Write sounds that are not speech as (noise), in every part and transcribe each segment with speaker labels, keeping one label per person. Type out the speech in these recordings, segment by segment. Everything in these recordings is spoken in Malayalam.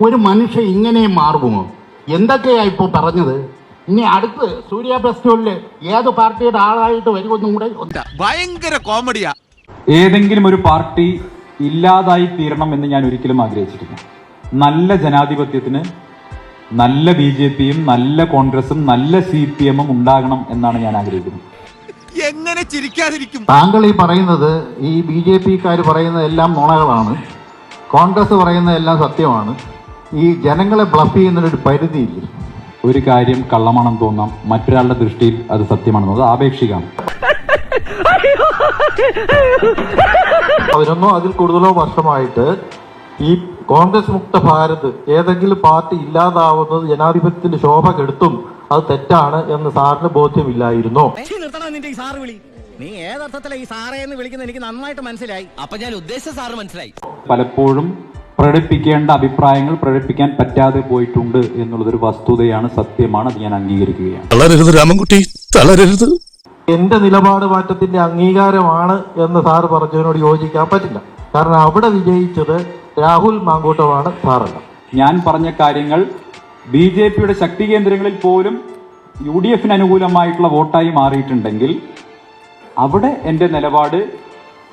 Speaker 1: ഒരു മനുഷ്യ ഇങ്ങനെ മാറുമോ? എന്തൊക്കെയാ ഇപ്പൊ പറഞ്ഞത്? ഇനി അടുത്ത് സൂര്യ ഫെസ്റ്റിവലിൽ ഏത് പാർട്ടിയുടെ ആളായിട്ട് വരുമെന്നും കൂടെ
Speaker 2: ഭയങ്കര കോമഡിയാ.
Speaker 3: ഏതെങ്കിലും ഒരു പാർട്ടി ഇല്ലാതായി തീരണം എന്ന് ഞാൻ ഒരിക്കലും ആഗ്രഹിച്ചിട്ടില്ല. നല്ല ജനാധിപത്യത്തിന് നല്ല ബി ജെ പിയും നല്ല കോൺഗ്രസും നല്ല സി പി എമ്മും ഉണ്ടാകണം എന്നാണ് ഞാൻ ആഗ്രഹിക്കുന്നത്.
Speaker 2: എങ്ങനെ ചിരിക്കാതിരിക്കും?
Speaker 1: താങ്കൾ ഈ പറയുന്നത് ഈ ബി ജെ പിക്കാർ പറയുന്നതെല്ലാം നുണകളാണ്. കോൺഗ്രസ് പറയുന്നതെല്ലാം സത്യമാണ്. ഈ ജനങ്ങളെ ബ്ലഫ് ചെയ്യുന്നതിനൊരു പരിധിയില്ലേ.
Speaker 3: ഒരു കാര്യം കള്ളമാണെന്ന് തോന്നാം. മറ്റൊരാളുടെ ദൃഷ്ടിയിൽ അത് സത്യമാണെന്ന് അത് ആപേക്ഷികമാണ്
Speaker 1: പതിനൊന്നോ അതിൽ കൂടുതലോ വർഷമായിട്ട് ഈ കോൺഗ്രസ് മുക്ത ഭാരത് ഏതെങ്കിലും പാർട്ടി ഇല്ലാതാവുന്നത് ജനാധിപത്യത്തിന്റെ ശോഭ കെടുത്തും. അത് തെറ്റാണ് എന്ന് സാറിന് ബോധ്യമില്ലായിരുന്നോ.
Speaker 4: നീ ഏതർത്ഥത്തിലെ ഈ സാറേ എന്ന് വിളിക്കുന്നത് എനിക്ക് നന്നായിട്ട് മനസ്സിലായി.
Speaker 5: അപ്പൊ ഞാൻ ഉദ്ദേശിച്ച സാറ് മനസ്സിലായി.
Speaker 3: പലപ്പോഴും പ്രകടിപ്പിക്കേണ്ട അഭിപ്രായങ്ങൾ പ്രകടിപ്പിക്കാൻ പറ്റാതെ പോയിട്ടുണ്ട് എന്നുള്ളതൊരു വസ്തുതയാണ് സത്യമാണ്. അത് ഞാൻ അംഗീകരിക്കുകയാണ്.
Speaker 6: തളരരുത് രാമൻകുട്ടി തളരരുത്.
Speaker 1: എന്റെ നിലപാട് മാറ്റത്തിന്റെ അംഗീകാരമാണ് എന്ന് സാറ് പറഞ്ഞതിനോട് യോജിക്കാൻ പറ്റില്ല. കാരണം അവിടെ വിജയിച്ചത് രാഹുൽ മാങ്കൂട്ടമാണ് സാറല്ല.
Speaker 3: ഞാൻ പറഞ്ഞ കാര്യങ്ങൾ ബി ജെ പിയുടെ ശക്തി കേന്ദ്രങ്ങളിൽ പോലും യു ഡി എഫിന് അനുകൂലമായിട്ടുള്ള വോട്ടായി മാറിയിട്ടുണ്ടെങ്കിൽ അവിടെ എന്റെ നിലപാട്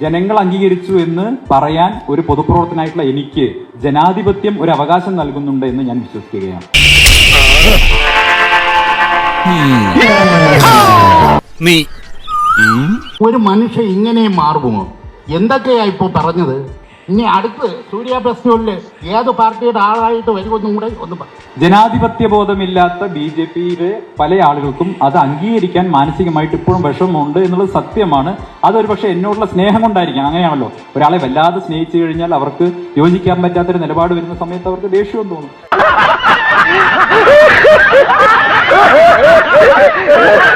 Speaker 3: ജനങ്ങൾ അംഗീകരിച്ചു എന്ന് പറയാൻ ഒരു പൊതുപ്രവർത്തനായിട്ടുള്ള എനിക്ക് ജനാധിപത്യം ഒരു അവകാശം നൽകുന്നുണ്ട് എന്ന് ഞാൻ വിശ്വസിക്കുകയാണ്.
Speaker 6: നീ.
Speaker 1: ഒരു മനുഷ്യ ഇങ്ങനെ മാറുമോ? എന്തൊക്കെയാ ഇപ്പോ പറഞ്ഞത്? ഇനി അടുത്ത് സൂര്യ ഫെസ്റ്റിവലിൽ ഏത് പാർട്ടിയുടെ ആളായിട്ട് വരുമെന്നും കൂടെ ഒന്ന്
Speaker 3: ജനാധിപത്യ ബോധമില്ലാത്ത ബി ജെ പിയിലെ പല ആളുകൾക്കും അത് അംഗീകരിക്കാൻ മാനസികമായിട്ട് ഇപ്പോഴും വിഷമമുണ്ട് എന്നുള്ളത് സത്യമാണ്. അതൊരു പക്ഷേ എന്നോടുള്ള സ്നേഹം കൊണ്ടായിരിക്കാം അങ്ങനെയാണല്ലോ. ഒരാളെ വല്ലാതെ സ്നേഹിച്ചു കഴിഞ്ഞാൽ അവർക്ക് യോജിക്കാൻ പറ്റാത്തൊരു നിലപാട് വരുന്ന സമയത്ത് അവർക്ക് ദേഷ്യം തോന്നും. (laughs)